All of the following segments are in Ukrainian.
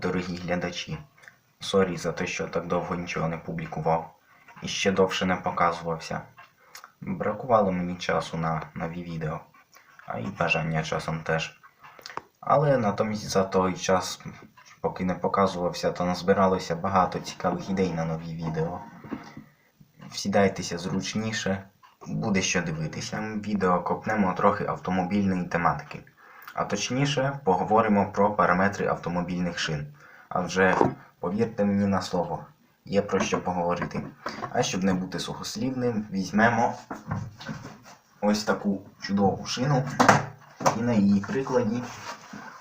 дорогі глядачі. Сорі за те, що так довго нічого не публікував і ще довше не показувався. Бракувало мені часу на нові відео, а і бажання часом теж. Але натомість за той час, поки не показувався, то назбиралося багато цікавих ідей на нові відео. Всідайтеся зручніше, буде що дивитися. Відео копнемо трохи автомобільної тематики. А точніше, поговоримо про параметри автомобільних шин. Адже, повірте мені на слово, є про що поговорити. А щоб не бути сухослівним, візьмемо ось таку чудову шину і на її прикладі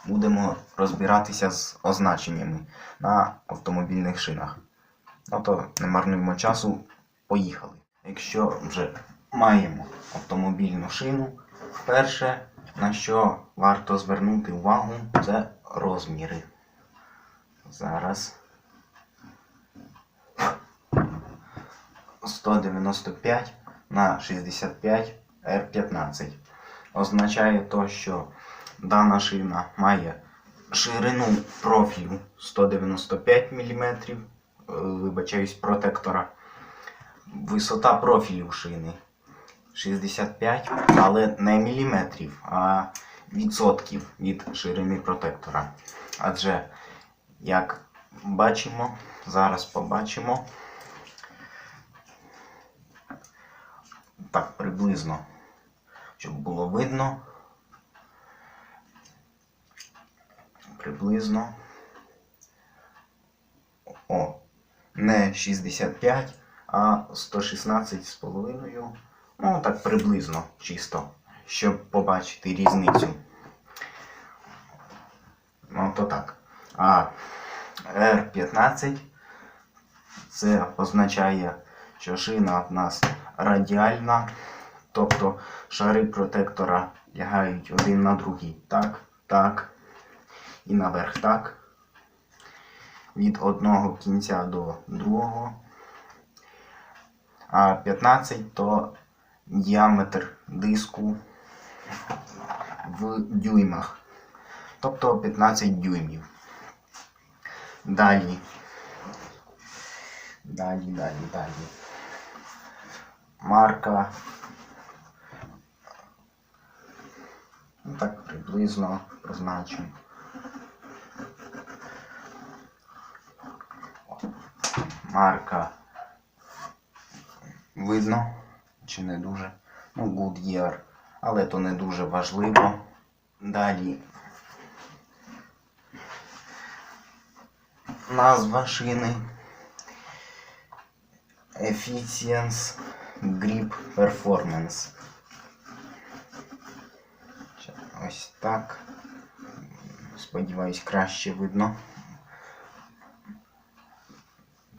будемо розбиратися з означеннями на автомобільних шинах. Ну то не марнуємо часу, поїхали. Якщо вже маємо автомобільну шину, перше, на що варто звернути увагу, це розміри. Зараз. 195 на 65 R15 означає то, що дана шина має ширину профілю 195 мм, вибачаюсь, протектора, висота профілю шини 65, але не міліметрів, а відсотків від ширини протектора. Адже, як бачимо, зараз побачимо, так приблизно, щоб було видно, приблизно, о, не 65, а 116,5. Ну, так приблизно, чисто, щоб побачити різницю. Ну, то так. А R15 це означає, що шина в нас радіальна, тобто шари протектора лягають один на другий. Так, так. І наверх так. Від одного кінця до другого. А 15 то діаметр диску в дюймах. Тобто 15 дюймів. Далі. Далі, далі, далі. Марка. Ну, так приблизно позначимо. Марка. Видно? Чи не дуже? Ну, Goodyear. Але то не дуже важливо. Далі. Назва шини. Efficiency Grip Performance. Ось так. Сподіваюсь, краще видно.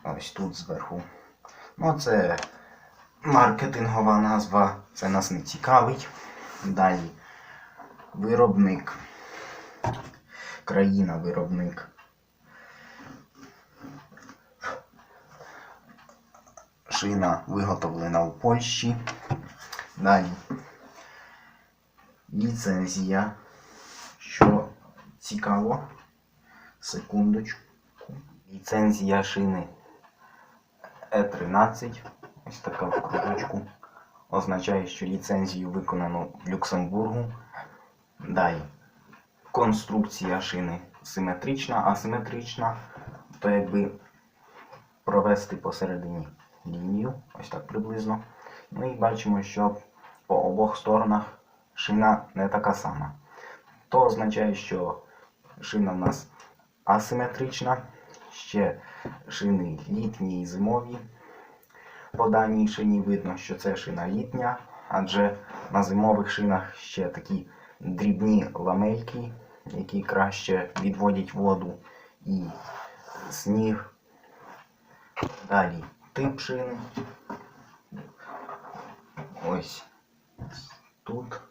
Ось тут зверху. Ну, це маркетингова назва, це нас не цікавить. Далі. Виробник. Країна виробник. Шина виготовлена у Польщі. Далі. Ліцензія. Що цікаво. Секундочку. Ліцензія шини Е13. Ось така в кружечку. Означає, що ліцензію виконано в Люксембургу. Далі. Конструкція шини симетрична, асиметрична. То якби провести посередині лінію, ось так приблизно. Ну і бачимо, що по обох сторонах шина не така сама. То означає, що шина в нас асиметрична, ще шини літні і зимові. По даній шині видно, що це шина літня, адже на зимових шинах ще такі дрібні ламельки, які краще відводять воду і сніг. Далі тип шини. Ось тут.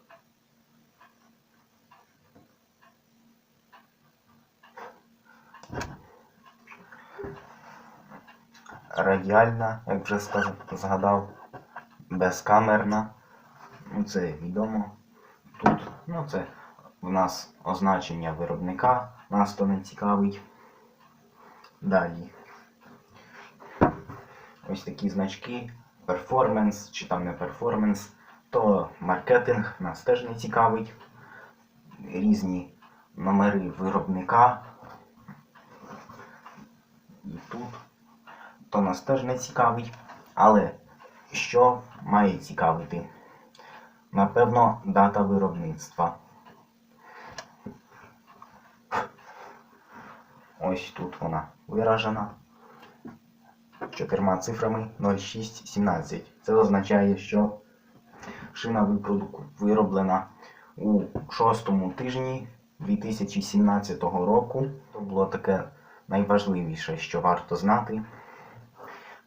Радіальна, як вже згадав, безкамерна. Ну, це відомо. Тут, ну це в нас означення виробника, нас то не цікавить. Далі. Ось такі значки. Перформанс чи там не перформанс, то маркетинг нас теж не цікавить. Різні номери виробника. І тут то нас теж не цікавить. Але що має цікавити? Напевно, дата виробництва. Ось тут вона виражена чотирма цифрами 0617. Це означає, що шина вироблена у шостому тижні 2017 року. Це було таке найважливіше, що варто знати.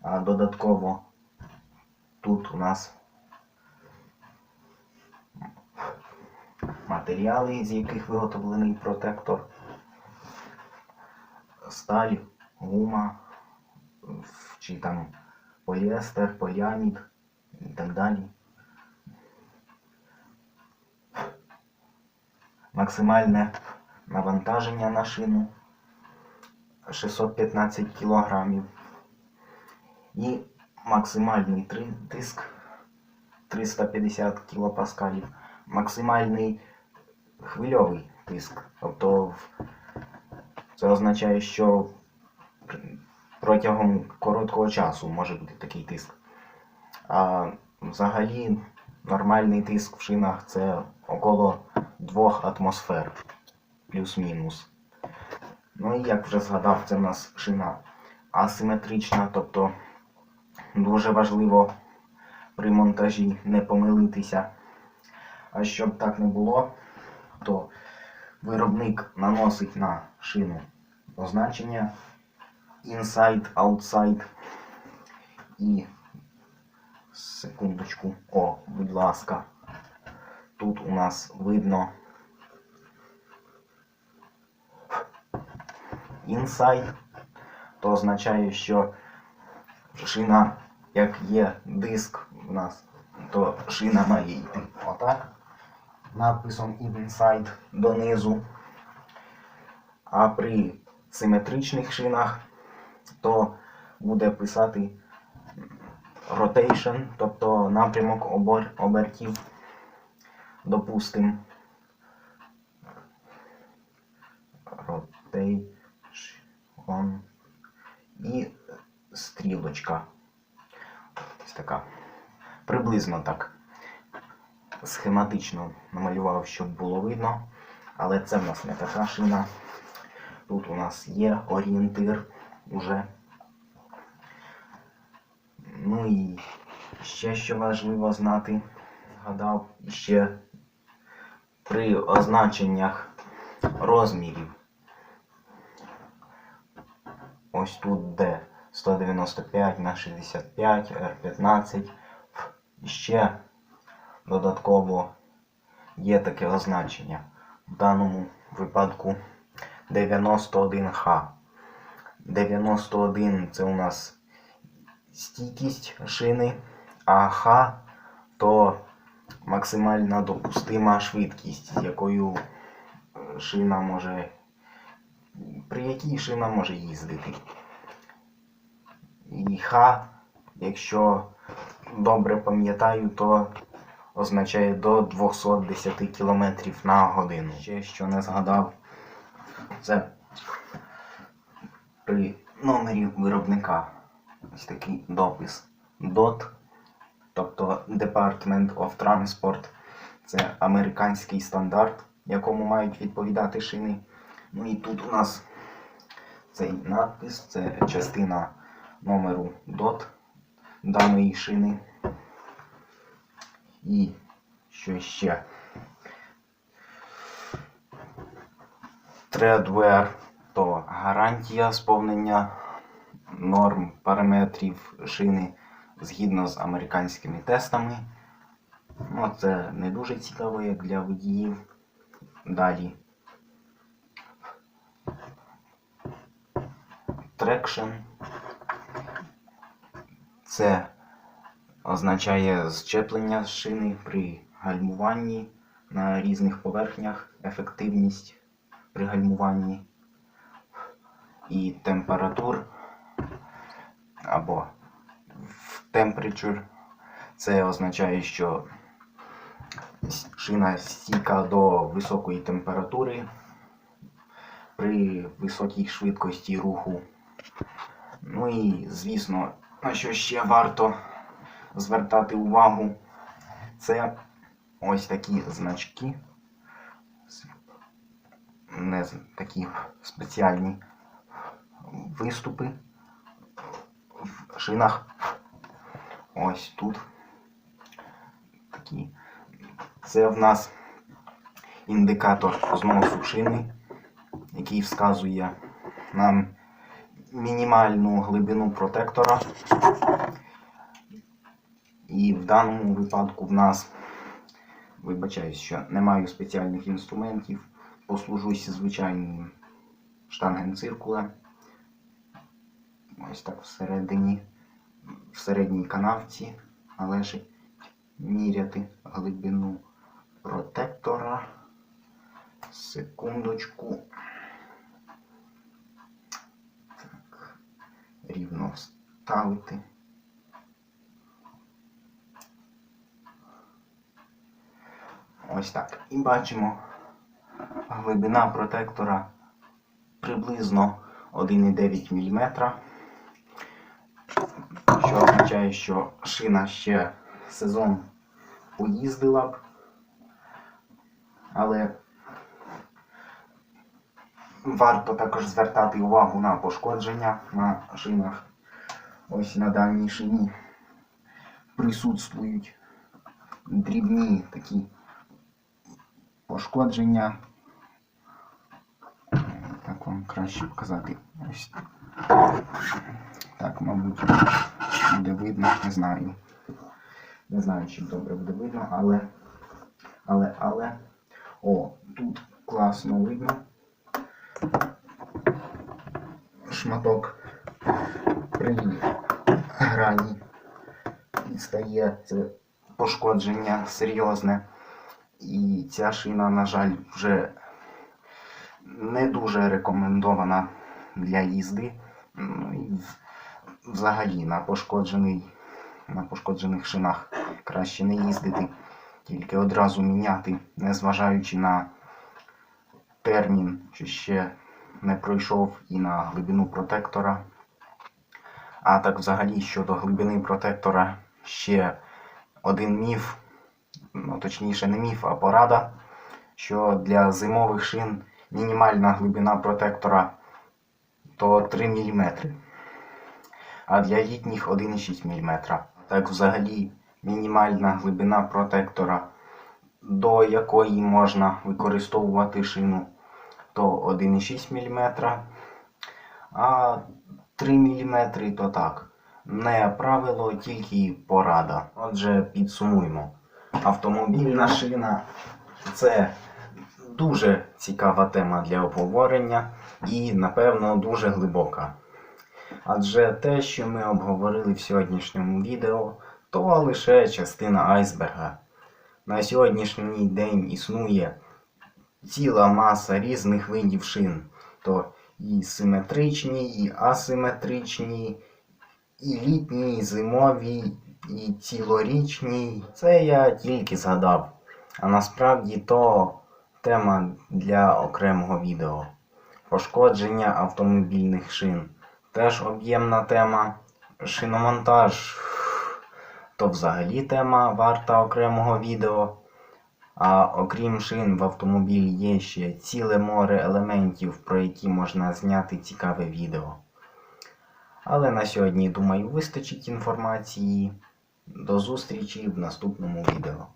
А додатково тут у нас матеріали, з яких виготовлений протектор, сталь, гума, чи там поліестер, поліамід і так далі. Максимальне навантаження на шину 615 кг. І максимальний три- тиск 350 кПа. Максимальний хвильовий тиск. Тобто це означає, що протягом короткого часу може бути такий тиск. А взагалі нормальний тиск в шинах це около 2 атмосфер плюс-мінус. Ну і як вже згадав, це в нас шина асиметрична, тобто дуже важливо при монтажі не помилитися. А щоб так не було, то виробник наносить на шину позначення inside, outside і секундочку, о, будь ласка, тут у нас видно inside, то означає, що шина, як є диск у нас, то шина має йти отак. Надписом inside донизу. А при симетричних шинах то буде писати rotation, тобто напрямок обор, обертів, допустим. Rotation і стрілочка. Ось така. Приблизно так. Схематично намалював, щоб було видно. Але це в нас не така шина. Тут у нас є орієнтир уже. Ну і ще що важливо знати, згадав ще при означеннях розмірів. Ось тут де 195 на 65, R15. І Ще додатково є таке означення. В даному випадку 91Х. 91 це у нас стійкість шини, а Х то максимальна допустима швидкість, з якою е, шина може. При якій шина може їздити. І Х, якщо добре пам'ятаю, то означає до 210 км на годину. Ще що не згадав, це при номері виробника ось такий допис DOT, тобто Department of Transport. Це американський стандарт, якому мають відповідати шини. Ну і тут у нас цей надпис, це частина номеру DOT даної шини. І що ще? Treadwear то гарантія сповнення норм параметрів шини згідно з американськими тестами. Ну, це не дуже цікаво, як для водіїв. Далі. Traction. Це означає зчеплення шини при гальмуванні на різних поверхнях, ефективність при гальмуванні. і температур або temperature. Це означає, що шина стійка до високої температури при високій швидкості руху. Ну і, звісно, на що ще варто звертати увагу, це ось такі значки. Не такі спеціальні виступи в шинах. Ось тут. Такі. Це в нас індикатор зносу шини, який вказує нам мінімальну глибину протектора. І в даному випадку в нас, вибачаюсь, що не маю спеціальних інструментів, послужусь звичайним штангенциркулем. Ось так всередині, в середній канавці належить міряти глибину протектора. Секундочку. Так, рівно вставити. Ось так. І бачимо глибина протектора приблизно 1,9 мм. Що означає, що шина ще сезон поїздила б. Але варто також звертати увагу на пошкодження на шинах. Ось на даній шині присутствують дрібні такі пошкодження. Так вам краще показати. Ось так, мабуть, буде видно, не знаю. Не знаю, чи добре буде видно, але. Але, але. О, тут класно видно. Шматок при грані відстає це пошкодження серйозне. І ця шина, на жаль, вже не дуже рекомендована для їзди. Ну, і взагалі на пошкоджений, на пошкоджених шинах краще не їздити, тільки одразу міняти, незважаючи на термін, що ще не пройшов, і на глибину протектора. А так взагалі щодо глибини протектора ще один міф, ну точніше не міф, а порада, що для зимових шин мінімальна глибина протектора то 3 мм, а для літніх 1,6 мм. Так взагалі мінімальна глибина протектора, до якої можна використовувати шину, то 1,6 мм, а 3 мм то так. Не правило, тільки порада. Отже, підсумуємо. Автомобільна шина це дуже цікава тема для обговорення і, напевно, дуже глибока. Адже те, що ми обговорили в сьогоднішньому відео, то лише частина айсберга. На сьогоднішній день існує ціла маса різних видів шин. То і симетричні, і асиметричні, і літні, і зимові, і цілорічні. Це я тільки згадав. А насправді то тема для окремого відео. Пошкодження автомобільних шин. Теж об'ємна тема. Шиномонтаж то взагалі тема варта окремого відео. А окрім шин в автомобілі є ще ціле море елементів, про які можна зняти цікаве відео. Але на сьогодні, думаю, вистачить інформації. До зустрічі в наступному відео.